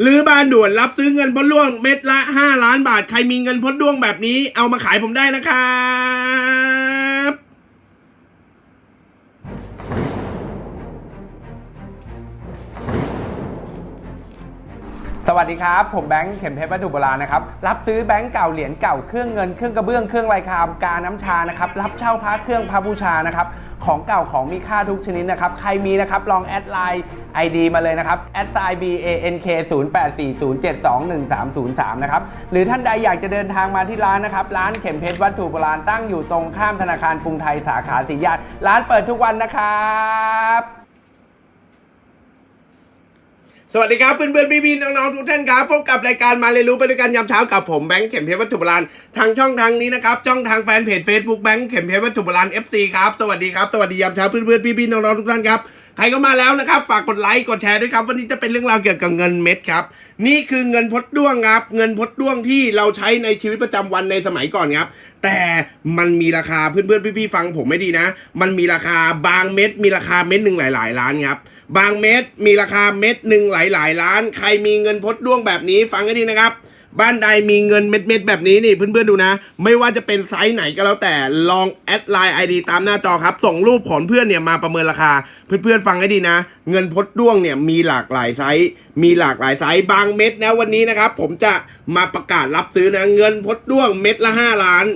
หรือบ้านด่วนรับซื้อเงินพ้นร่วงเม็ดละ 5 ล้านบาท ใครมีเงินพ้นร่วงแบบนี้ เอามาขายผมได้นะครับสวัสดีครับ ผมแบงค์เข็มเพชรวัตถุโบราณนะครับ รับซื้อแบงค์เก่าเหรียญเก่าเครื่องเงินเครื่องกระเบื้องเครื่องลายคามกาน้ำชานะครับ รับเช่าพระเครื่องพระบูชานะครับ ของเก่าของมีค่าทุกชนิดนะครับ ใครมีนะครับ ลองแอดไลน์ ID มาเลยนะครับแอดไซน์ b a n k 0 8 4 0 7 2 1 3 0 3 นะครับ หรือท่านใดอยากจะเดินทางมาที่ร้านนะครับ ร้านเข็มเพชรวัตถุโบราณตั้งอยู่ตรงข้ามธนาคารกรุงไทยสาขาสีญาติร้านเปิดทุกวันนะครับ สวัสดีครับเพื่อนๆพี่ๆน้องๆทุกท่านครับพบกับรายการมาเรียนรู้ไปด้วยกันยามเช้ากับผมแบงค์เข็มเพชรวัตถุโบราณทางช่องทางนี้นะครับช่องทางแฟนเพจ Facebook แบงค์เข็มเพชรวัตถุโบราณ FC ครับสวัสดีครับสวัสดียามเช้าเพื่อนๆพี่ๆน้องๆทุกท่านครับใครก็มาแล้วนะครับฝากกดไลค์กดแชร์ด้วยครับวันนี้จะเป็นเรื่องราวเกี่ยวกับเงินเม็ดครับนี่คือเงินพดด้วงครับเงินพดด้วงที่เราใช้ในชีวิตประจำวันในสมัยก่อนครับแต่มันมีราคาเพื่อนๆพี่ๆฟังผมไม่ดีนะ มันมีราคาบางเม็ดมีราคาเม็ดหนึ่งหลาย ๆ ล้านครับ บางเม็ดมีราคาเม็ดหนึ่งหลายๆล้าน ใครมีเงินพดด้วงแบบนี้ฟังให้ดีนะครับ บ้านใดมีเงินเม็ดๆแบบนี้นี่เพื่อนๆดูนะ ไม่ว่าจะเป็นไซส์ไหนก็แล้วแต่ลองแอดไลน์ไอดีตามหน้าจอครับ ส่งรูปของเพื่อนเนี่ยมาประเมินราคา เพื่อนๆฟังให้ดีนะ เงินพดด้วงเนี่ยมีหลากหลายไซส์มีหลากหลายไซส์บางเม็ดนะวันนี้นะครับ ผมจะมาประกาศรับซื้อนะเงินพดด้วงเม็ดละ 5 ล้าน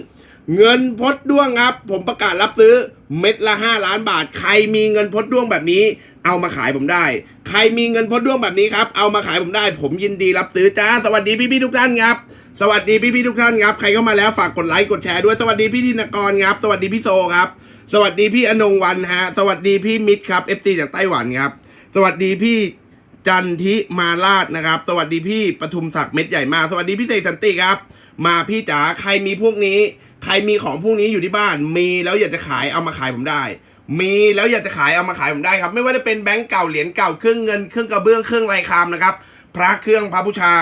เงินพดด้วงครับ ผมประกาศรับซื้อเม็ดละ 5 ล้านบาท ใครมีเงินพดด้วงแบบนี้ เอามาขายผมได้ ใครมีเงินพดด้วงแบบนี้ครับ เอามาขายผมได้ ผมยินดีรับซื้อจ้า สวัสดีพี่ๆทุกท่านครับ สวัสดีพี่ๆทุกท่านครับ ใครเข้ามาแล้วฝากกดไลค์กดแชร์ด้วย สวัสดีพี่ธินกรครับ สวัสดีพี่โซครับ สวัสดีพี่อนงวันฮะ สวัสดีพี่มิตรครับเอฟซีจากไต้หวันครับ สวัสดีพี่จันทิมาลาดนะครับ สวัสดีพี่ปทุมศักดิ์เม็ดใหญ่มา สวัสดีพี่เสกสันติครับ มาพี่จ๋า ใครมีพวกนี้ ใครมีของพวกนี้อยู่ที่บ้าน มีแล้วอยากจะขายเอามาขายผมได้ มีแล้วอยากจะขายเอามาขายผมได้ครับ ไม่ว่าจะเป็นแบงก์เก่าเหรียญเก่าเครื่องเงินเครื่องกระเบื้องเครื่องลายคามนะครับพระเครื่องพระบูชา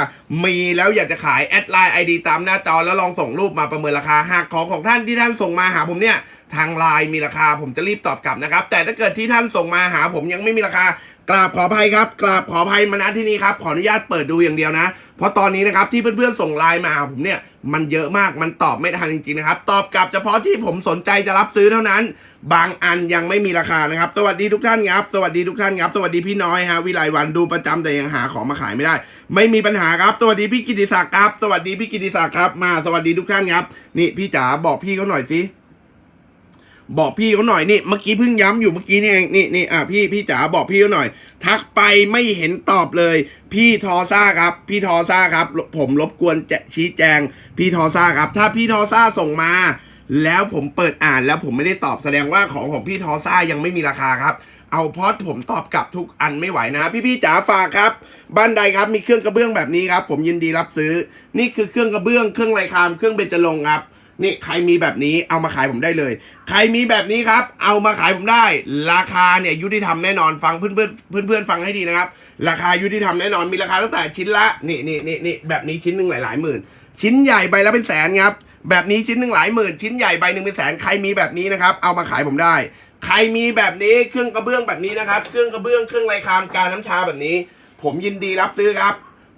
มีแล้วอยากจะขายแอดไลน์ไอดีตามหน้าจอแล้วลองส่งรูปมาประเมินราคาหากของของท่านที่ท่านส่งมาหาผมเนี่ยทางไลน์มีราคาผมจะรีบตอบกลับนะครับ แต่ถ้าเกิดที่ท่านส่งมาหาผมยังไม่มีราคากราบขออภัยครับกราบขออภัยมาณที่นี้ครับขออนุญาตเปิดดูอย่างเดียวนะ เพราะตอนนี้นะครับที่เพื่อนๆส่งไลน์มาหาผมเนี่ยมันเยอะมากมันตอบไม่ทันจริงๆนะครับตอบกลับเฉพาะที่ผมสนใจจะรับซื้อเท่านั้น บางอันยังไม่มีราคานะครับ สวัสดีทุกท่านครับ สวัสดีทุกท่านครับ สวัสดีพี่น้อยฮะวิไลวันดูประจำแต่ยังหาของมาขายไม่ได้ ไม่มีปัญหาครับ สวัสดีพี่กิติศักดิ์ครับ สวัสดีพี่กิติศักดิ์ครับ มาสวัสดีทุกท่านครับ นี่พี่จ๋าบอกพี่เขาหน่อยสิ บอกพี่เขาหน่อยนี่ เมื่อกี้เพิ่งย้ำอยู่เมื่อกี้นี่เอง นี่นี่อะพี่พี่จ๋าบอกพี่เขาหน่อย ทักไปไม่เห็นตอบเลย พี่ทอซ่าครับ พี่ทอซ่าครับ ผมรบกวนจะชี้แจง พี่ทอซ่าครับ ถ้าพี่ทอซ่าส่งมา แล้วผมเปิดอ่านแล้วผมไม่ได้ตอบแสดงว่าของของพี่ทอซ่ายังไม่มีราคาครับ เอาเพราะผมตอบกลับทุกอันไม่ไหวนะพี่พี่ๆจ๋าฝากครับ บ้านใดครับมีเครื่องกระเบื้องแบบนี้ครับ ผมยินดีรับซื้อ นี่คือเครื่องกระเบื้องเครื่องลายคามเครื่องเบญจรงครับนี่ใครมีแบบนี้เอามาขายผมได้เลย ใครมีแบบนี้ครับ เอามาขายผมได้ ราคาเนี่ยยุติธรรมแน่นอนฟังเพื่อนเพื่อนเพื่อนเพื่อนๆฟังให้ดีนะครับ ราคายุติธรรมแน่นอนมีราคาตั้งแต่ชิ้นละนี่นี่นี่นี่แบบนี้ชิ้นหนึ่งหลายๆหมื่น ชิ้นใหญ่ใบละเป็นแสนครับ แบบนี้ชิ้นหนึ่งหลายหมื่นชิ้นใหญ่ใบหนึ่งเป็นแสนใครมีแบบนี้นะครับ เอามาขายผมได้ ใครมีแบบนี้เครื่องกระเบื้องแบบนี้นะครับ เครื่องกระเบื้องเครื่องลายคามการน้ำชาแบบนี้ ผมยินดีรับซื้อครับ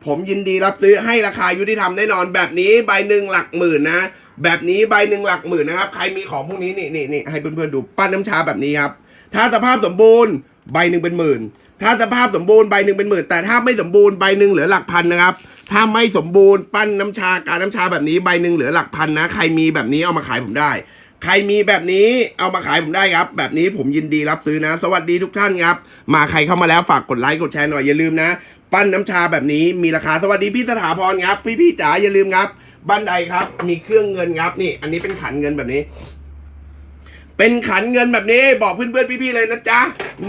ผมยินดีรับซื้อให้ราคายุติธรรมแน่นอนแบบนี้ใบหนึ่งหลักหมื่นนะแบบนี้ใบหนึ่งหลักหมื่นนะครับใครมีของพวกนี้นี่นี่นี่ให้เพื่อนๆดูปั้นน้ำชาแบบนี้ครับถ้าสภาพสมบูรณ์ใบหนึ่งเป็นหมื่น ถ้าสภาพสมบูรณ์ใบหนึ่งเป็นหมื่น แต่ถ้าไม่สมบูรณ์ใบหนึ่งเหลือหลักพันนะครับ ถ้าไม่สมบูรณ์ปั้นน้ำชาการน้ำชาแบบนี้ใบหนึ่งเหลือหลักพันนะ ใครมีแบบนี้เอามาขายผมได้ ใครมีแบบนี้เอามาขายผมได้ครับ แบบนี้ผมยินดีรับซื้อนะ สวัสดีทุกท่านครับ มาใครเข้ามาแล้วฝากกดไลค์กดแชร์หน่อยอย่าลืมนะ ปั้นน้ำชาแบบนี้มีราคาสวัสดีพี่สถาพรครับ พี่พี่จ๋าอย่าลืมครับบ้านใดครับ มีเครื่องเงินครับนี่ อันนี้เป็นขันเงินแบบนี้ เป็นขันเงินแบบนี้บอกเพื่อนๆพี่ๆเลยนะจ๊ะ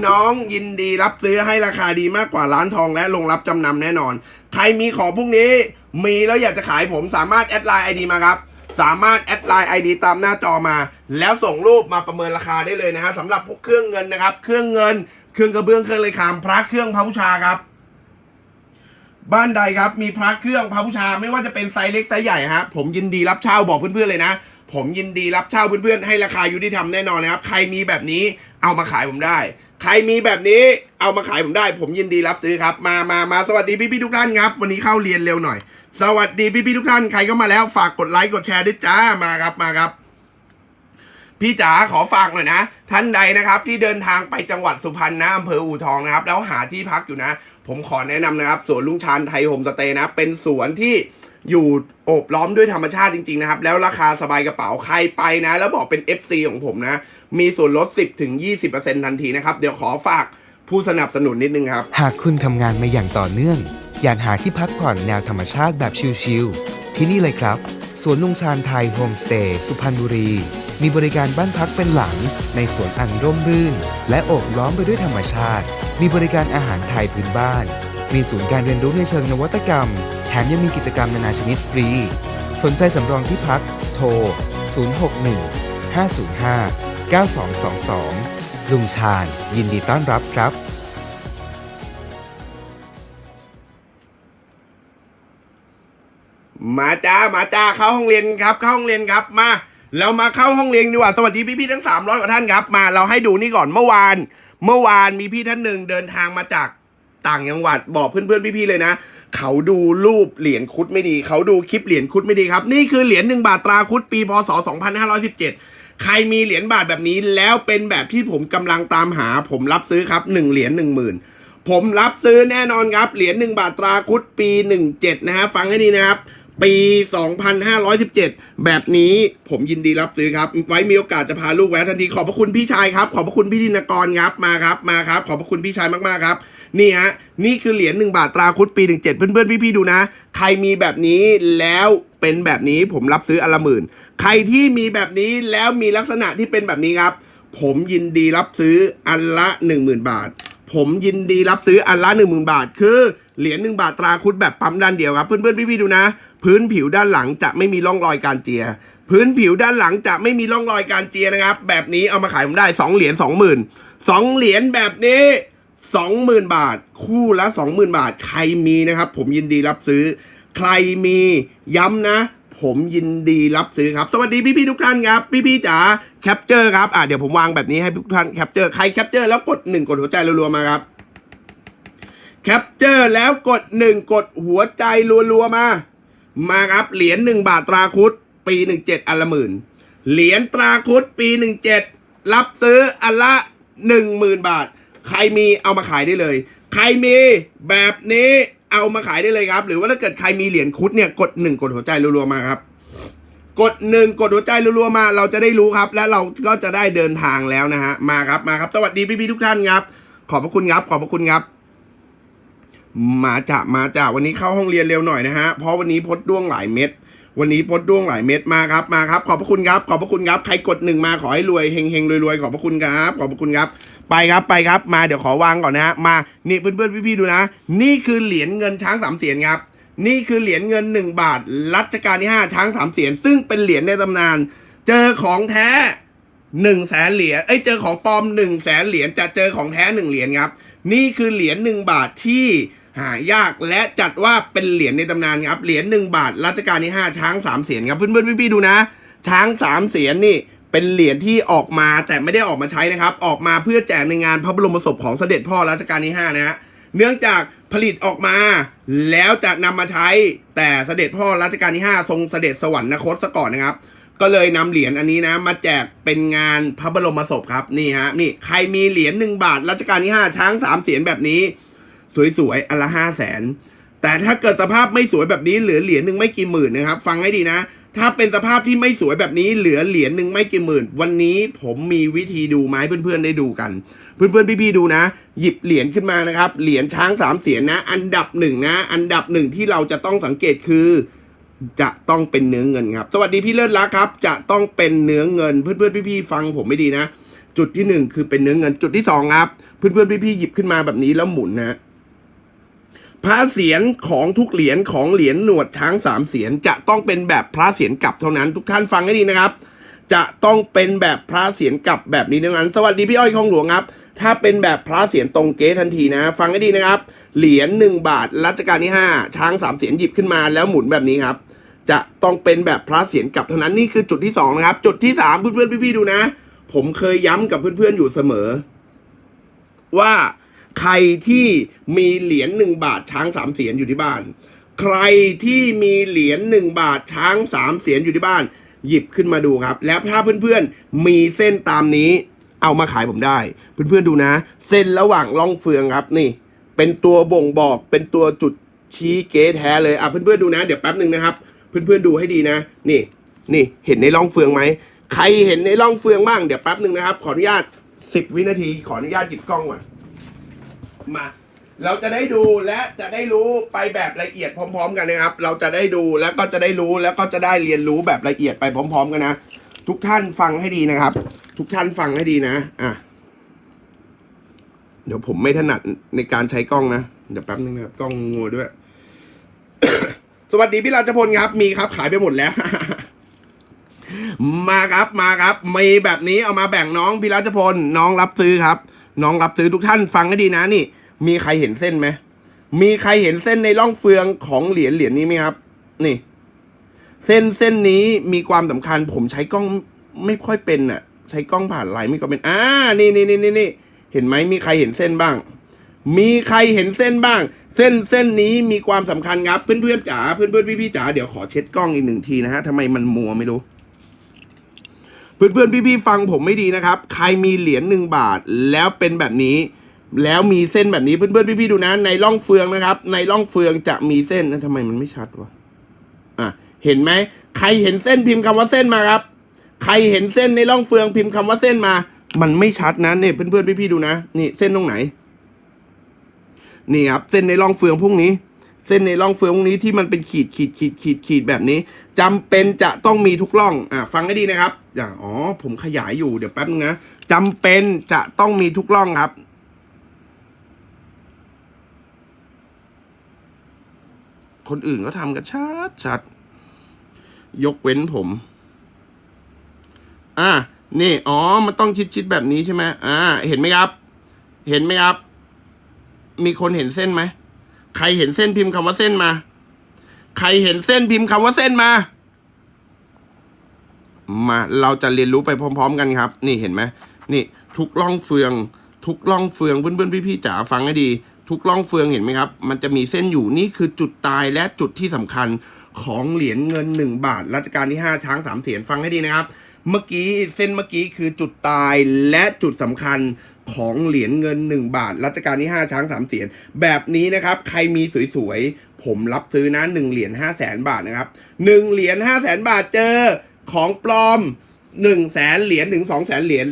น้องยินดีรับซื้อให้ราคาดีมากกว่าร้านทองและโรงรับจำนำแน่นอน ใครมีของพวกนี้ มีแล้วอยากจะขายผมสามารถแอดไลน์ไอดีมาครับ สามารถแอดไลน์ไอดีตามหน้าจอมา แล้วส่งรูปมาประเมินราคาได้เลยนะฮะสำหรับพวกเครื่องเงินนะครับ เครื่องเงิน เครื่องกระเบื้องเครื่องเลยคามพระเครื่องพระบูชาครับ บ้านใดครับมีพระเครื่องพระบูชาไม่ว่าจะเป็นไซส์เล็กไซส์ใหญ่ฮะผมยินดีรับเช่าบอกเพื่อนๆเลยนะ ผมยินดีรับเช่าเพื่อนๆ ให้ราคายุติธรรมแน่นอนนะครับ ใครมีแบบนี้เอามาขายผมได้ ใครมีแบบนี้เอามาขายผมได้ ผมยินดีรับซื้อครับ มามามาสวัสดีพี่พี่ๆทุกท่านครับ วันนี้เข้าเรียนเร็วหน่อย สวัสดีพี่พี่ๆทุกท่าน ใครก็มาแล้วฝากกดไลค์กดแชร์ด้วยจ้า มาครับ มาครับ พี่จ๋าขอฝากหน่อยนะ ท่านใดนะครับ ที่เดินทางไปจังหวัดสุพรรณนะอำเภออู่ทองนะครับ แล้วหาที่พักอยู่นะ ผมขอแนะนำนะครับ สวนลุงชานไทยโฮมสเตย์นะ เป็นสวนที่ อยู่โอบล้อมด้วยธรรมชาติจริงๆนะครับ แล้วราคาสบายกระเป๋าใครไปนะ แล้วบอกเป็น FC ของผมนะ มีส่วนลด 10ถึง20%ทันทีนะครับ เดี๋ยวขอฝากผู้สนับสนุนนิดนึงครับ หากคุณทำงานมาอย่างต่อเนื่อง อยากหาที่พักผ่อนแนวธรรมชาติแบบชิลๆที่นี่เลยครับ สวนลุงชานไทยโฮมสเตย์สุพรรณบุรี มีบริการบ้านพักเป็นหลัง ในสวนอันร่มรื่น และโอบล้อมไปด้วยธรรมชาติ มีบริการอาหารไทยพื้นบ้าน มีศูนย์การเรียนรู้ในเชิงนวัตกรรม แถมยังมีกิจกรรมนานาชนิดฟรี สนใจสำรองที่พัก โทร 061 505 9222 ลุงชาญ ยินดีต้อนรับครับมาจ้ามาจ้าเข้าห้องเรียนครับ เข้าห้องเรียนครับมาเรามาเข้าห้องเรียนดีกว่าสวัสดีพี่ๆทั้ง 300กว่าท่านครับ มาเราให้ดูนี่ก่อนเมื่อวาน เมื่อวานมีพี่ท่านหนึ่งเดินทางมาจากต่างจังหวัดบอกเพื่อนๆพี่ๆเลยนะ เขาดูรูปเหรียญคุดไม่ดี เขาดูคลิปเหรียญคุดไม่ดีครับ นี่คือเหรียญหนึ่งบาทตราคุดปีพศ 2517 ใครมีเหรียญบาทแบบนี้แล้วเป็นแบบที่ผมกำลังตามหา ผมรับซื้อครับหนึ่งเหรียญหนึ่งหมื่นผมรับซื้อแน่นอนครับ เหรียญหนึ่งบาทตราคุดปี 17 นะฮะฟังให้ดีนะครับ ปี 2517 แบบนี้ผมยินดีรับซื้อครับ ไว้มีโอกาสจะพาลูกแวะทันทีขอบพระคุณพี่ชายครับ ขอบพระคุณพี่ธินกรครับมาครับมาครับ ขอบพระคุณพี่ชายมากๆครับ นี่ฮะนี่คือเหรียญหนึ่งบาทตราคุดปี 17 เพื่อนๆพี่ๆดูนะ ใครมีแบบนี้แล้วเป็นแบบนี้ผมรับซื้ออันละหมื่น ใครที่มีแบบนี้แล้วมีลักษณะที่เป็นแบบนี้ครับ ผมยินดีรับซื้ออันละ 10,000 บาท ผมยินดีรับซื้ออันละหนึ่งหมื่นบาท คือเหรียญหนึ่งบาทตราคุดแบบปั๊มด้านเดียวครับเพื่อนๆพี่ๆดูนะ พื้นผิวด้านหลังจะไม่มีร่องรอยการเจียพื้นผิวด้านหลังจะไม่มีร่องรอยการเจียนะครับ แบบนี้เอามาขายผมได้สองเหรียญสองหมื่นสองเหรียญแบบนี้ สองหมื่นบาท คู่ละสองหมื่นบาท ใครมีนะครับ ผมยินดีรับซื้อ ใครมีย้ำนะ ผมยินดีรับซื้อครับ สวัสดีพี่ๆทุกท่านครับ พี่ๆจ๋าแคปเจอร์ครับอะเดี๋ยวผมวางแบบนี้ให้ทุกท่านแคปเจอร์ใครแคปเจอร์แล้วกดหนึ่งกดหัวใจรัวๆมาครับแคปเจอร์แล้วกดหนึ่งกดหัวใจรัวๆมา มาครับเหรียญหนึ่งบาทตราคุดปีหนึ่งเจ็ดอันละหมื่นเหรียญตราคุดปีหนึ่งเจ็ดรับซื้ออันละหนึ่งหมื่นบาท ใครมีเอามาขายได้เลย ใครมีแบบนี้เอามาขายได้เลยครับ หรือว่าถ้าเกิดใครมีเหรียญคุดเนี่ยกดหนึ่งกดหัวใจรัวๆมาครับ กดหนึ่งกดหัวใจรัวๆมา เราจะได้รู้ครับ และเราก็จะได้เดินทางแล้วนะฮะมาครับมาครับสวัสดีพี่ๆทุกท่านครับ ขอบพระคุณครับ ขอบพระคุณครับมาจากมาจากวันนี้เข้าห้องเรียนเร็วหน่อยนะฮะเพราะวันนี้พดด้วงหลายเม็ดวันนี้พดด้วงหลายเม็ดมาครับมาครับ ขอบพระคุณครับ ขอบพระคุณครับ ใครกดหนึ่งมาขอให้รวยเฮงเฮงรวยรวยขอบพระคุณครับ ขอบพระคุณครับ ไปครับไปครับ มาเดี๋ยวขอวางก่อนนะฮะมานี่เพื่อนเพื่อนพี่ๆดูนะ นี่คือเหรียญเงินช้างสามเสียนครับ นี่คือเหรียญเงินหนึ่งบาท รัชกาลที่ห้าช้างสามเสียน ซึ่งเป็นเหรียญในตำนาน เจอของแท้หนึ่งแสนเหรียญเอ้ยเจอของปลอมหนึ่งแสนเหรียญจะเจอของแท้หนึ่งเหรียญครับ นี่คือเหรียญหนึ่งบาทที่หายากและจัดว่าเป็นเหรียญในตำนานครับเหรียญหนึ่งบาทรัชกาลที่ห้าช้างสามเสียนครับเพื่อนๆพี่ๆดูนะ ช้างสามเสียนนี่ เป็นเหรียญที่ออกมาแต่ไม่ได้ออกมาใช้นะครับ ออกมาเพื่อแจกในงานพระบรมศพของเสด็จพ่อรัชกาลที่ห้านะฮะเนื่องจากผลิตออกมา แล้วจะนำมาใช้แต่เสด็จพ่อรัชกาลที่ 5 ทรงเสด็จสวรรคตซะก่อนนะครับ ก็เลยนำเหรียญอันนี้นะ มาแจกเป็นงานพระบรมศพครับนี่ฮะนี่ใครมีเหรียญหนึ่งบาทรัชกาลที่ 5 ช้างสามเสียนแบบนี้ สวยๆอันละห้าแสนแต่ถ้าเกิดสภาพไม่สวยแบบนี้เหลือเหรียญหนึ่งไม่กี่หมื่นนะครับ ฟังให้ดีนะ ถ้าเป็นสภาพที่ไม่สวยแบบนี้เหลือเหรียญหนึ่งไม่กี่หมื่น วันนี้ผมมีวิธีดูมาให้เพื่อนๆได้ดูกัน เพื่อนๆพี่ๆดูนะ หยิบเหรียญขึ้นมานะครับ เหรียญช้างสามเสียนนะ อันดับหนึ่งนะ อันดับหนึ่งที่เราจะต้องสังเกตคือ จะต้องเป็นเนื้อเงินครับ สวัสดีพี่เลิศรักครับ จะต้องเป็นเนื้อเงิน เพื่อนๆพี่ๆฟังผมไม่ดีนะ จุดที่หนึ่งคือเป็นเนื้อเงิน จุดที่สองครับ เพื่อนๆพี่ๆหยิบขึ้นมาแบบนี้แล้วหมุนนะ พระเสียรของทุกเหรียญของเหรียญหนวดช้างสามเสียนจะต้องเป็นแบบพระเสียรกลับเท่านั้นทุกท่านฟังให้ดีนะครับ จะต้องเป็นแบบพระเสียรกลับแบบนี้เท่านั้น สวัสดีพี่อ้อยคลองหลวงครับ ถ้าเป็นแบบพระเสียรตรงเก๊ทันทีนะ ฟังให้ดีนะครับ เหรียญหนึ่งบาทรัชกาลที่ห้าช้างสามเสียนหยิบขึ้นมาแล้วหมุนแบบนี้ครับ จะต้องเป็นแบบพระเสียรกลับเท่านั้นนี่คือจุดที่สองนะครับ จุดที่สามเพื่อนๆพี่ๆดูนะ ผมเคยย้ำกับเพื่อนๆอยู่เสมอ ว่า ใครที่มีเหรียญหนึ่งบาทช้างสามเสียนอยู่ที่บ้าน ใครที่มีเหรียญหนึ่งบาทช้างสามเสียนอยู่ที่บ้าน หยิบขึ้นมาดูครับ แล้วถ้าเพื่อนๆมีเส้นตามนี้เอามาขายผมได้ เพื่อนๆดูนะ เส้นระหว่างร่องเฟืองครับนี่ เป็นตัวบ่งบอกเป็นตัวจุดชี้เก๊แท้เลยอะเพื่อนๆดูนะ เดี๋ยวแป๊บหนึ่งนะครับ เพื่อนๆดูให้ดีนะ นี่นี่เห็นในร่องเฟืองไหมใครเห็นในร่องเฟืองบ้างเดี๋ยวแป๊บหนึ่งนะครับ ขออนุญาตสิบวินาที ขออนุญาตหยิบกล้องก่อน มาเราจะได้ดูและจะได้รู้ไปแบบละเอียดพร้อม ๆ กันนะครับ เราจะได้ดูแล้วก็จะได้รู้แล้วก็จะได้เรียนรู้แบบละเอียดไปพร้อม ๆ กันนะ ทุกท่านฟังให้ดีนะครับ ทุกท่านฟังให้ดีนะ อะ เดี๋ยวผมไม่ถนัดในการใช้กล้องนะ เดี๋ยวแป๊บนึงนะครับกล้องงัวด้วย สวัสดีพี่ราชพลครับ มีครับ ขายไปหมดแล้ว มาครับมาครับ มีแบบนี้เอามาแบ่งน้องพี่ราชพลน้องรับซื้อครับ น้องรับซื้อทุกท่านฟังให้ดีนะนี่ มีใครเห็นเส้นไหมมีใครเห็นเส้นในร่องเฟืองของเหรียญเหรียญนี้ไหมครับ นี่ เส้นเส้นนี้มีความสำคัญ ผมใช้กล้องไม่ค่อยเป็นอะ ใช้กล้องผ่านไลน์ไม่ก็เป็นอ่านี่นี่นี่นี่นี่เห็นไหมมีใครเห็นเส้นบ้าง มีใครเห็นเส้นบ้าง เส้นเส้นนี้มีความสำคัญครับเพื่อนเพื่อนๆจ๋าเพื่อนเพื่อนพี่พี่ๆจ๋าเดี๋ยวขอเช็ดกล้องอีกหนึ่งทีนะฮะทำไมมันมัวไม่รู้ เพื่อนเพื่อนพี่พี่ๆฟังผมไม่ดีนะครับ ใครมีเหรียญหนึ่งบาทแล้วเป็นแบบนี้ แล้วมีเส้นแบบนี้เพื่อนเพื่อนพี่พี่ๆดูนะ ในร่องเฟืองนะครับ ในร่องเฟืองจะมีเส้นนะทำไมมันไม่ชัดวะอะเห็นไหมใครเห็นเส้นพิมพ์คำว่าเส้นมาครับ ใครเห็นเส้นในร่องเฟืองพิมพ์คำว่าเส้นมา มันไม่ชัดนะเนี่ยเพื่อนเพื่อนพี่พี่ๆดูนะนี่เส้นตรงไหน นี่ครับเส้นในร่องเฟืองพวกนี้ เส้นในร่องเฟืองพวกนี้ที่มันเป็นขีดขีดขีดขีดขีดแบบนี้จำเป็นจะต้องมีทุกร่องอะฟังให้ดีนะครับอย่าอ๋อผมขยายอยู่เดี๋ยวแป๊บนึงนะจำเป็นจะต้องมีทุกร่องครับคนอื่นก็ทำกันชัดชัด ยกเว้นผม อะ นี่ อ๋อ มันต้องชิดชิดแบบนี้ใช่ไหมอ่า เห็นไหมครับ เห็นไหมครับ มีคนเห็นเส้นไหม ใครเห็นเส้นพิมพ์คำว่าเส้นมา ใครเห็นเส้นพิมพ์คำว่าเส้นมา มา เราจะเรียนรู้ไปพร้อม ๆ กันครับ นี่เห็นไหมนี่ ทุกร่องเฟือง ทุกร่องเฟืองเพื่อนๆพี่ๆจ๋าฟังให้ดี ทุกร่องเฟืองเห็นไหมครับ มันจะมีเส้นอยู่นี่คือจุดตายและจุดที่สำคัญของเหรียญเงินหนึ่งบาทรัชกาลที่ห้าช้างสามเสียนฟังให้ดีนะครับ เมื่อกี้เส้นเมื่อกี้คือจุดตายและจุดสำคัญ ของเหรียญเงิน 1 บาท รัชกาลที่ 5 ช้างสามเสียน แบบนี้นะครับ ใครมีสวยๆ ผมรับซื้อนะ 1 เหรียญ5 0 0แสนบาทนะครับ 1 เหรียญ5 0 0แสนบาทเจอของปลอม1แสนเหรียญถึง2แสนเหรียญ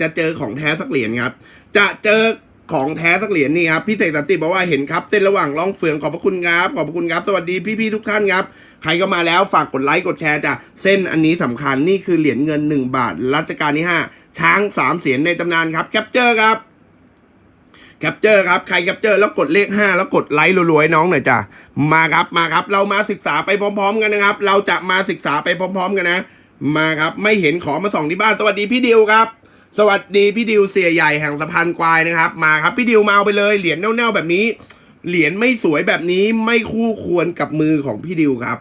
จะเจอของแท้สักเหรียญครับ จะเจอของแท้สักเหรียญนี่ครับพี่เสกสันติบอกว่าเห็นครับเส้นระหว่างร่องเฟืองขอบพระคุณครับขอบพระคุณครับ สวัสดีพี่ๆทุกท่านครับ ใครก็มาแล้วฝากกดไลค์กดแชร์จ้ะเส้นอันนี้สำคัญนี่คือเหรียญเงิน 1 บาทรัชกาลที่ 5 ช้าง3เสียนในตำนานครับแคปเจอร์ครับแคปเจอร์ครับใครแคปเจอร์แล้วกดเลข 5 แล้วกดไลค์รัวๆให้น้องหน่อยจ้ะมาครับมาครับ เรามาศึกษาไปพร้อม ๆ กันนะครับ เราจะมาศึกษาไปพร้อม ๆ กันนะ มาครับไม่เห็นขอมาส่องที่บ้านสวัสดีพี่ดิวครับ สวัสดีพี่ดิวเสียใหญ่แห่งสะพานควายนะครับ มาครับพี่ดิวมาเอาไปเลยเหรียญเน่าๆแบบนี้ เหรียญไม่สวยแบบนี้ไม่คู่ควรกับมือของพี่ดิวครับ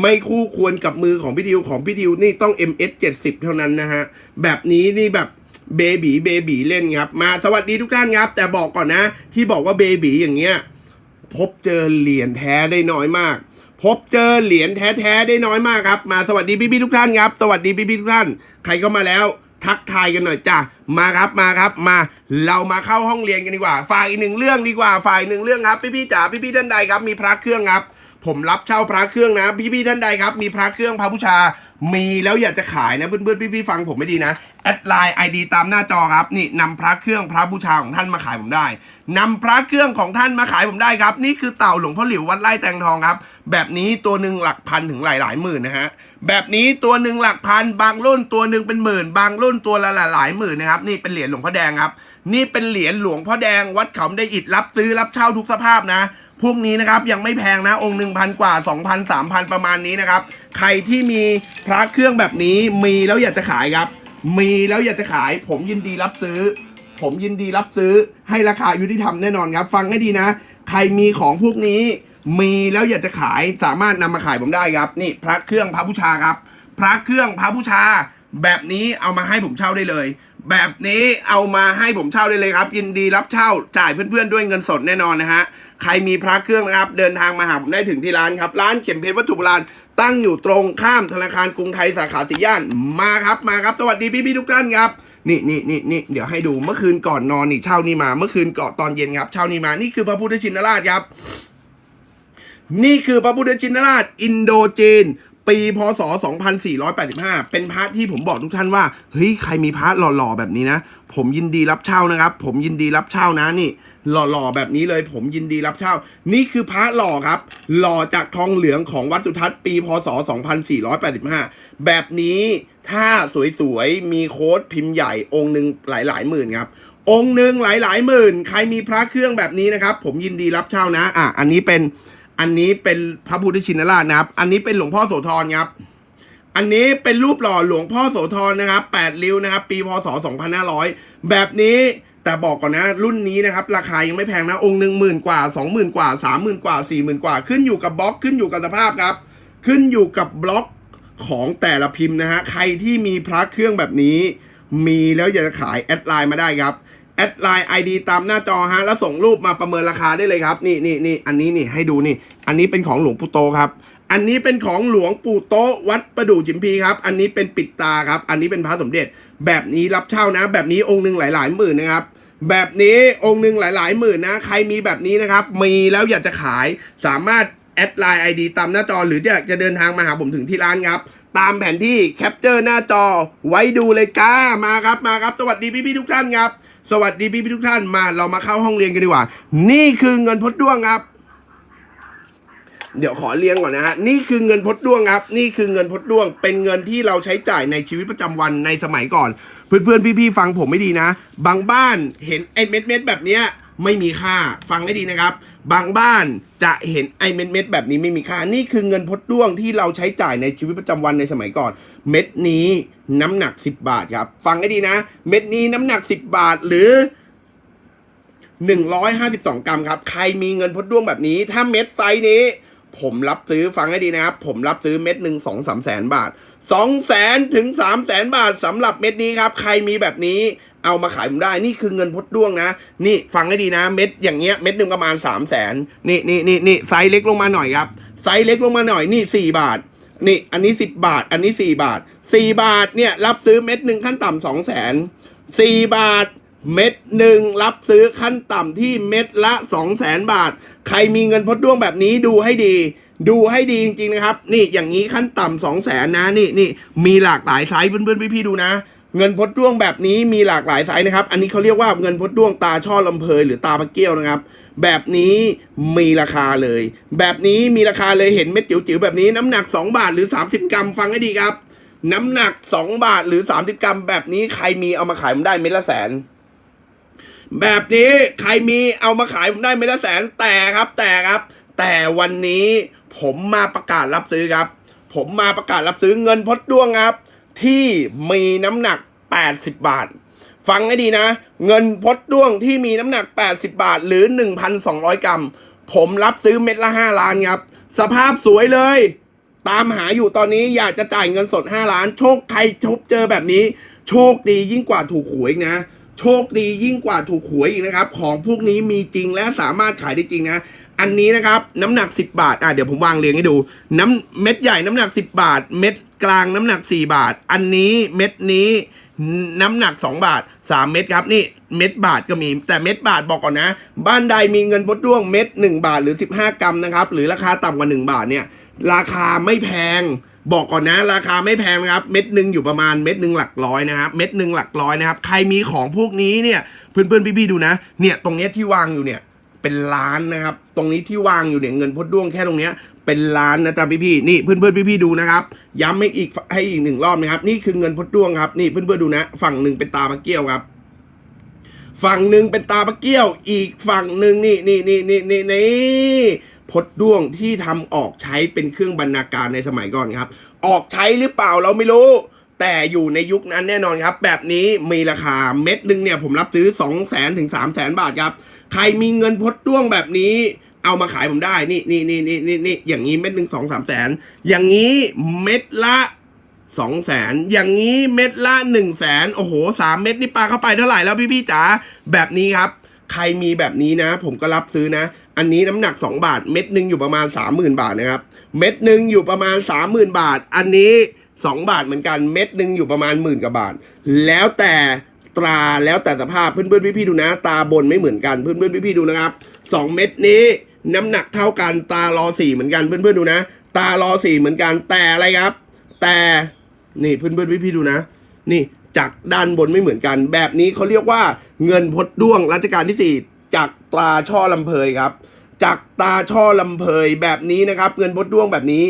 ไม่คู่ควรกับมือของพี่ดิวของพี่ดิวนี่ต้อง MS 70 เท่านั้นนะฮะ แบบนี้นี่แบบเบบีเบบีเล่นครับ มาสวัสดีทุกท่านครับ แต่บอกก่อนนะ ที่บอกว่าเบบีอย่างเงี้ยพบเจอเหรียญแท้ได้น้อยมาก พบเจอเหรียญแท้ๆได้น้อยมากครับ มาสวัสดีพี่ๆทุกท่านครับ สวัสดีพี่ๆทุกท่าน ใครเข้ามาแล้วทักทายกันหน่อยจ้ะ มาครับมาครับมา เรามาเข้าห้องเรียนกันดีกว่า ฝ่ายหนึ่งเรื่องดีกว่า ฝ่ายหนึ่งเรื่องครับ พี่ๆจ๋าพี่ๆท่านใดครับ มีพระเครื่องครับ ผมรับเช่าพระเครื่องนะ พี่ๆท่านใดครับ มีพระเครื่องพระบูชา มีแล้วอยากจะขายนะเพื่อนๆพี่ๆฟังผมไม่ดีนะแอดไลน์ไอดีตามหน้าจอครับนี่นำพระเครื่องพระบูชาของท่านมาขายผมได้นำพระเครื่องของท่านมาขายผมได้ครับ นี่คือเต่าหลวงพ่อหลิววัดไร่แตงทองครับ แบบนี้ตัวหนึ่งหลักพันถึงหลายหลายหมื่นนะฮะแบบนี้ตัวหนึ่งหลักพัน บางรุ่นตัวหนึ่งเป็นหมื่น บางรุ่นตัวละหลายหลายหมื่นนะครับนี่เป็นเหรียญหลวงพ่อแดงครับ นี่เป็นเหรียญหลวงพ่อแดงวัดเขาได้อิฐรับซื้อรับเช่าทุกสภาพนะ พวกนี้นะครับยังไม่แพงนะองค์หนึ่งพันกว่าสองพันสามพันประมาณนี้นะครับ ใครที่มีพระเครื่องแบบนี้มีแล้วอยากจะขายครับ มีแล้วอยากจะขาย ผมยินดีรับซื้อ ผมยินดีรับซื้อให้ราคายุติธรรมแน่นอนครับ ฟังให้ดีนะ ใครมีของพวกนี้ มีแล้วอยากจะขายสามารถนำมาขายผมได้ครับ นี่พระเครื่องพระบูชาครับ พระเครื่องพระบูชา แบบนี้เอามาให้ผมเช่าได้เลย แบบนี้เอามาให้ผมเช่าได้เลยครับ ยินดีรับเช่าจ่ายเพื่อนๆด้วยเงินสดแน่นอนนะฮะ ใครมีพระเครื่องนะครับ เดินทางมาหาผมได้ถึงที่ร้านครับ ร้านเข็มเพชรวัตถุโบราณตั้งอยู่ตรงข้ามธนาคารกรุงไทยสาขาสีย่านมาครับมาครับ สวัสดีพี่ๆทุกท่านครับนี่นี่นี่นี่เดี๋ยวให้ดูเมื่อคืนก่อนนอนนี่เช่านี่มา เมื่อคืนก่อนตอนเย็นครับเช่านี่มานี่คือพระพุทธชินราชครับ นี่คือพระพุทธชินราช อินโดจีนปีพศ 2485 เป็นพระที่ผมบอกทุกท่านว่า เฮ้ย ใครมีพระหล่อๆ แบบนี้นะ ผมยินดีรับเช่านะครับ ผมยินดีรับเช่านะนี่ หล่อๆแบบนี้เลยผมยินดีรับเช่า นี่คือพระหล่อครับ หล่อจากทองเหลืองของวัดสุทัศน์ปีพศ 2485 แบบนี้ถ้าสวยๆ มีโค้ดพิมพ์ใหญ่องค์หนึ่งหลายๆ หมื่นครับ องค์หนึ่งหลายๆ หมื่น ใครมีพระเครื่องแบบนี้นะครับ ผมยินดีรับเช่านะ อะ อันนี้เป็นอันนี้เป็นพระพุทธชินราชนะครับ อันนี้เป็นหลวงพ่อโสธรครับอันนี้เป็นรูปหล่อหลวงพ่อโสธรนะครับ 8 ริ้วนะครับ ปีพศ 2500 แบบนี้ แต่บอกก่อนนะรุ่นนี้นะครับราคายังไม่แพงนะองค์หนึ่งหมื่นกว่า20,000กว่า30,000กว่า40,000กว่า ขึ้นอยู่กับบล็อกขึ้นอยู่กับสภาพครับ ขึ้นอยู่กับบล็อกของแต่ละพิมพ์นะฮะใครที่มีพระเครื่องแบบนี้ มีแล้วอยากจะขายแอดไลน์มาได้ครับแอดไลน์ ID ตามหน้าจอฮะแล้วส่งรูปมาประเมินราคาได้เลยครับ นี่นี่นี่อันนี้นี่ให้ดูนี่ อันนี้เป็นของหลวงปู่โตครับ อันนี้เป็นของหลวงปู่โตวัดประดู่จิมพีครับ อันนี้เป็นปิดตาครับ อันนี้เป็นพระสมเด็จ แบบนี้รับเช่านะ แบบนี้องค์หนึ่งหลายๆหมื่นนะครับ แบบนี้องค์หนึ่งหลาย ๆ หมื่นนะ ใครมีแบบนี้นะครับ มีแล้วอยากจะขายสามารถแอดไลน์ ID ตามหน้าจอ หรืออยากจะเดินทางมาหาผมถึงที่ร้านครับ ตามแผนที่แคปเจอร์หน้าจอไว้ดูเลยจ้ามาครับมาครับ สวัสดีพี่ๆทุกท่านครับ สวัสดีพี่ๆทุกท่านมาเรามาเข้าห้องเรียนกันดีกว่า นี่คือเงินพดด้วงครับ เดี๋ยวขอเรียงก่อนนะฮะนี่คือเงินพดด้วงครับ นี่คือเงินพดด้วง เป็นเงินที่เราใช้จ่ายในชีวิตประจำวันในสมัยก่อน เพื่อนๆพี่ๆฟังผมไม่ดีนะ บางบ้านเห็นไอ้เม็ดเม็ดๆแบบเนี้ยไม่มีค่าฟังให้ดีนะครับ บางบ้านจะเห็นไอ้เม็ดเม็ดๆแบบนี้ไม่มีค่านี่คือเงินพดด้วงที่เราใช้จ่ายในชีวิตประจำวันในสมัยก่อน เม็ดนี้น้ำหนัก 10 บาทครับ ฟังให้ดีนะ เม็ดนี้น้ำหนัก 10 บาทหรือ 152 กรัมครับ ใครมีเงินพดด้วงแบบนี้ ถ้าเม็ดไซส์นี้ ผมรับซื้อฟังให้ดีนะครับ ผมรับซื้อเม็ดหนึ่งสองสามแสนบาท สองแสนถึงสามแสนบาทสำหรับเม็ดนี้ครับ ใครมีแบบนี้เอามาขายผมได้ นี่คือเงินพดด้วงนะ นี่ฟังให้ดีนะ เม็ดอย่างเงี้ย เม็ดหนึ่งประมาณสามแสนนี่นี่นี่นี่ไซส์เล็กลงมาหน่อยครับ ไซส์เล็กลงมาหน่อย นี่สี่บาท นี่ อันนี้สิบบาท อันนี้สี่บาทสี่บาท เนี่ย รับซื้อเม็ดหนึ่งขั้นต่ำสองแสนสี่บาท เม็ดหนึ่งรับซื้อขั้นต่ำที่เม็ดละ2 0 0แสนบาท ใครมีเงินพดด้วงแบบนี้ดูให้ดี ดูให้ดีจริงๆนะครับ นี่อย่างนี้ขั้นต่ำสองแสนนะนี่นี่มีหลากหลายไซส์เพื่อนๆพี่ๆดูนะ เงินพดด้วงแบบนี้มีหลากหลายไซส์นะครับ อันนี้เขาเรียกว่าเงินพดด้วงตาช่อลำเพยหรือตาพระเกี้ยวนะครับ แบบนี้มีราคาเลย แบบนี้มีราคาเลยเห็นเม็ดจิ๋วๆแบบนี้น้ำหนัก 2 บาทหรือ 30 กรัมฟังให้ดีครับ น้ำหนัก 2 บาทหรือ 30 กรัม แบบนี้ใครมีเอามาขายผมได้เม็ดละแสนแบบนี้ใครมีเอามาขายผมได้ไม่ละแสนแต่ครับแต่ครับ แต่วันนี้ ผมมาประกาศรับซื้อครับ ผมมาประกาศรับซื้อเงินพดด้วงครับ ที่มีน้ำหนัก 80 บาท ฟังให้ดีนะ เงินพดด้วงที่มีน้ำหนัก 80 บาท หรือ 1,200 กรัม ผมรับซื้อเม็ดละ 5 ล้านครับ สภาพสวยเลย ตามหาอยู่ตอนนี้อยากจะจ่ายเงินสด 5 ล้าน โชคใครชบเจอแบบนี้ โชคดียิ่งกว่าถูกหวยนะโชคดียิ่งกว่าถูกหวยอีกนะครับ ของพวกนี้มีจริงและสามารถขายได้จริงนะ อันนี้นะครับน้ำหนัก 10 บาทอะเดี๋ยวผมวางเรียงให้ดูน้ำเม็ดใหญ่น้ำหนัก 10 บาท เม็ดกลางน้ำหนัก 4 บาท อันนี้เม็ดนี้น้ำหนัก 2 บาท 3 เม็ดครับนี่เม็ดบาทก็มี แต่เม็ดบาทบอกก่อนนะ บ้านใดมีเงินพดด้วงเม็ด 1 บาทหรือ 15 กรัมนะครับหรือราคาต่ำกว่า 1 บาทเนี่ยราคาไม่แพงบอกก่อนนะราคาไม่แพงนะครับ เม็ดหนึ่งอยู่ประมาณเม็ดหนึ่งหลักร้อยนะครับเม็ดหนึ่งหลักร้อยนะครับใครมีของพวกนี้เนี่ยเพื่อนๆพี่ๆดูนะเนี่ยตรงเนี้ยที่วางอยู่เนี่ย เป็นล้านนะครับ ตรงนี้ที่วางอยู่เนี่ยเงินพดด้วงแค่ตรงเนี้ยเป็นล้านนะจ๊ะพี่ๆนี่เพื่อนๆพี่ๆดูนะครับ ย้ำให้อีกให้อีกหนึ่งรอบนะครับ นี่คือเงินพดด้วงครับ นี่เพื่อนๆดูนะ ฝั่งหนึ่งเป็นตาพระเกี้ยวครับ ฝั่งหนึ่งเป็นตาปะเกี้ยว อีกฝั่งหนึ่งนี่นี่นี่นี่นี่นี่พดด้วงที่ทำออกใช้เป็นเครื่องบรรณาการในสมัยก่อนครับ ออกใช้หรือเปล่าเราไม่รู้ แต่อยู่ในยุคนั้นแน่นอนครับ แบบนี้มีราคาเม็ดหนึ่งเนี่ยผมรับซื้อ 2 0 0 0 0 0ถึง3 0 0 0 0 0บาทครับ ใครมีเงินพดด้วงแบบนี้ เอามาขายผมได้นี่นี่นี่นี่นี่นี่อย่างนี้เม็ดหนึ่งสองสามแสนอย่างนี้เม็ดละสองแสนอย่างนี้เม็ดละหนึ่งแสนโอ้โหสามเม็ดนี่ปลาเข้าไปเท่าไหร่แล้วพี่พี่ๆจ๋าแบบนี้ครับ ใครมีแบบนี้นะ ผมก็รับซื้อนะ อันนี้น้ำหนัก 2 บาท เม็ดหนึ่งอยู่ประมาณ 30,000 บาทนะครับ เม็ดหนึ่งอยู่ประมาณ 30,000 บาท อันนี้ 2 บาทเหมือนกันเม็ดหนึ่งอยู่ประมาณหมื่นกว่าบาท แล้วแต่ตราแล้วแต่สภาพเพื่อนๆพี่ๆดูนะ ตาบนไม่เหมือนกันเพื่อนๆพี่ๆดูนะครับสองเม็ดนี้น้ำหนักเท่ากันตารอสี่เหมือนกันเพื่อนๆดูนะ ตารอสี่เหมือนกันแต่อะไรครับ แต่นี่เพื่อนๆพี่ๆดูนะ นี่จากด้านบนไม่เหมือนกัน แบบนี้เขาเรียกว่าเงินพดด้วงรัชกาลที่ 4 จากตราช่อลำเพยครับ จากตาช่อลำเพยแบบนี้นะครับ เงินพดด้วงแบบนี้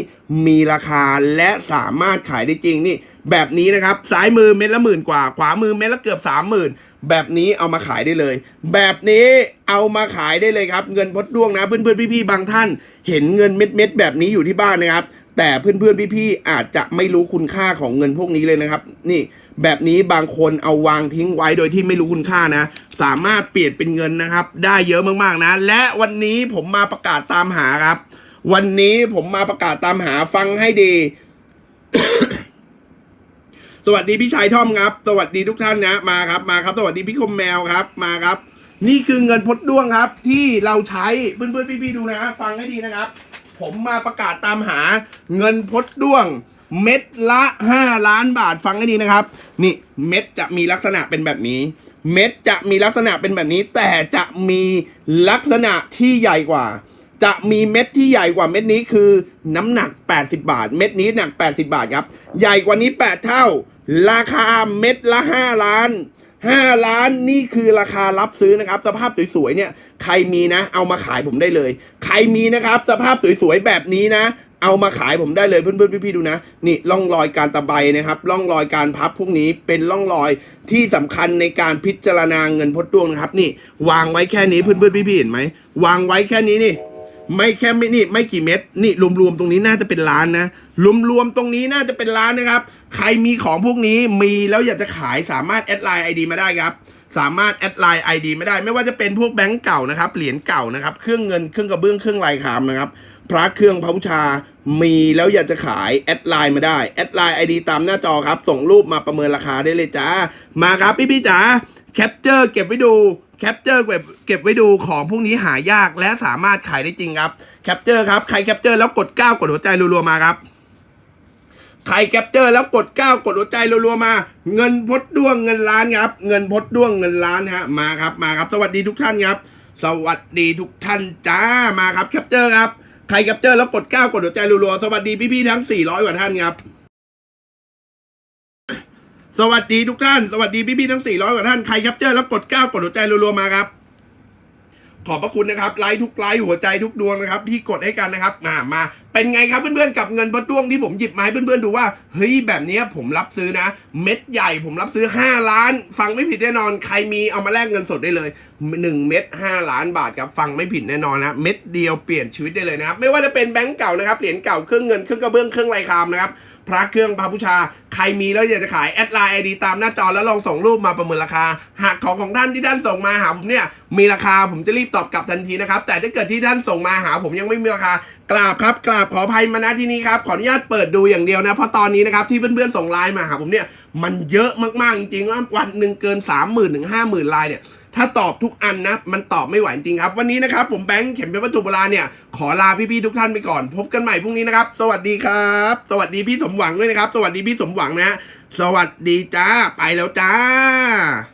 มีราคาและสามารถขายได้จริงนี่ แบบนี้นะครับซ้ายมือเม็ดละหมื่นกว่า ขวามือเม็ดละเกือบสามหมื่นแบบนี้เอามาขายได้เลย แบบนี้เอามาขายได้เลยครับ เงินพดด้วงนะ เพื่อนๆพี่ๆบางท่าน เห็นเงินเม็ดๆแบบนี้อยู่ที่บ้านนะครับ แต่เพื่อนๆพี่ๆอาจจะไม่รู้คุณค่าของเงินพวกนี้เลยนะครับ นี่ แบบนี้บางคนเอาวางทิ้งไว้โดยที่ไม่รู้คุณค่านะ สามารถเปลี่ยนเป็นเงินนะครับ ได้เยอะมากๆนะ และวันนี้ผมมาประกาศตามหาครับ วันนี้ผมมาประกาศตามหาฟังให้ดี สวัสดีพี่ชายท่อมครับ สวัสดีทุกท่านนะมาครับมาครับ สวัสดีพี่คมแมวครับมาครับ นี่คือเงินพดด้วงครับ ที่เราใช้เพื่อนๆพี่ๆดูนะฟังให้ดีนะครับ ผมมาประกาศตามหาเงินพดด้วง เม็ดละ 5 ล้านบาทฟังให้ดีนะครับ นี่เม็ดจะมีลักษณะเป็นแบบนี้ เม็ดจะมีลักษณะเป็นแบบนี้ แต่จะมีลักษณะที่ใหญ่กว่า จะมีเม็ดที่ใหญ่กว่าเม็ดนี้คือน้ำหนัก 80 บาท เม็ดนี้หนัก 80 บาทครับ ใหญ่กว่านี้ 8 เท่า ราคาเม็ดละ 5 ล้าน 5 ล้านนี่คือราคารับซื้อนะครับ สภาพสวยๆเนี่ยใครมีนะ เอามาขายผมได้เลย ใครมีนะครับ สภาพสวยๆแบบนี้นะ เอามาขายผมได้เลยเพื่อนๆพี่ๆดูนะ นี่ร่องรอยการตะไบนะครับร่องรอยการพับพวกนี้เป็นร่องรอยที่สำคัญในการพิจารณาเงินพดด้วงนะครับ นี่ วางไว้แค่นี้เพื่อนๆพี่ๆเห็นไหมวางไว้แค่นี้นี่ไม่แค่ไม่นี่ไม่กี่เม็ดนี่รวมๆตรงนี้น่าจะเป็นล้านนะรวมๆตรงนี้น่าจะเป็นล้านนะครับ ใครมีของพวกนี้มีแล้วอยากจะขายสามารถแอดไลน์ไอดีมาได้ครับสามารถแอดไลน์ไอดีไม่ได้ ไม่ว่าจะเป็นพวกแบงก์เก่านะครับ เหรียญเก่านะครับ เครื่องเงิน เครื่องกระเบื้อง เครื่องลายคามนะครับ พระเครื่องพระบูชา มีแล้วอยากจะขาย แอดไลน์มาได้ แอดไลน์ไอดีตามหน้าจอครับ ส่งรูปมาประเมินราคาได้เลยจ้า มาครับพี่พี่ๆจ๋าแคปเจอร์เก็บไว้ดูแคปเจอร์เก็บเก็บไว้ดูของพวกนี้หายากและสามารถขายได้จริงครับแคปเจอร์ครับใครแคปเจอร์แล้วกด9กดหัวใจรัวๆมาครับใครแคปเจอร์แล้วกด9กดหัวใจรัวๆมา เงินพดด้วงเงินล้านครับ เงินพดด้วงเงินล้านฮะมาครับมาครับ สวัสดีทุกท่านครับ สวัสดีทุกท่านจ้ามาครับแคปเจอร์ครับ ใครกับเจอแล้วกด9กดหัวใจรัวๆสวัสดีพี่ๆทั้ง 400 กว่าท่านครับ สวัสดีทุกท่าน สวัสดีพี่ๆทั้ง 400 กว่าท่าน ใครกับเจอแล้วกด9กดหัวใจรัวๆมาครับ ขอบพระคุณนะครับไลค์ทุกไลค์หัวใจทุกดวงนะครับ ที่กดให้กันนะครับมามาเป็นไงครับเพื่อนๆกับเงินพดด้วงที่ผมหยิบมาให้เพื่อนๆดูว่าเฮ้ยแบบนี้ผมรับซื้อนะ เม็ดใหญ่ผมรับซื้อ 5 ล้าน ฟังไม่ผิดแน่นอน ใครมีเอามาแลกเงินสดได้เลย 1 เม็ด5ล้านบาทครับฟังไม่ผิดแน่นอนนะเม็ดเดียวเปลี่ยนชีวิตได้เลยนะครับไม่ว่าจะเป็นแบงก์เก่านะครับเหรียญเก่าเครื่องเงินเครื่องกระเบื้องเครื่องลายคามนะครับ พระเครื่องพระบูชา ใครมีแล้วอยากจะขายแอดไลน์ไอดีตามหน้าจอแล้วลองส่งรูปมาประเมินราคา หากของของท่านที่ท่านส่งมาหาผมเนี่ยมีราคาผมจะรีบตอบกลับทันทีนะครับ แต่ถ้าเกิดที่ท่านส่งมาหาผมยังไม่มีราคากราบครับกราบขออภัยมาณที่นี้ครับ ขออนุญาตเปิดดูอย่างเดียวนะ เพราะตอนนี้นะครับที่เพื่อนๆส่งไลน์มาหาผมเนี่ยมันเยอะมากๆจริงๆว่าวันหนึ่งเกิน 3 0,000ื่นถึงห้าหมื่นไลน์เนี่ย ถ้าตอบทุกอันนะ มันตอบไม่ไหวจริงครับ วันนี้นะครับ ผมแบงค์เข็มเป็นวัตถุโบราณเนี่ย ขอลาพี่ๆทุกท่านไปก่อน พบกันใหม่พรุ่งนี้นะครับ สวัสดีครับ สวัสดีพี่สมหวังด้วยนะครับ สวัสดีพี่สมหวังนะ สวัสดีจ้า ไปแล้วจ้า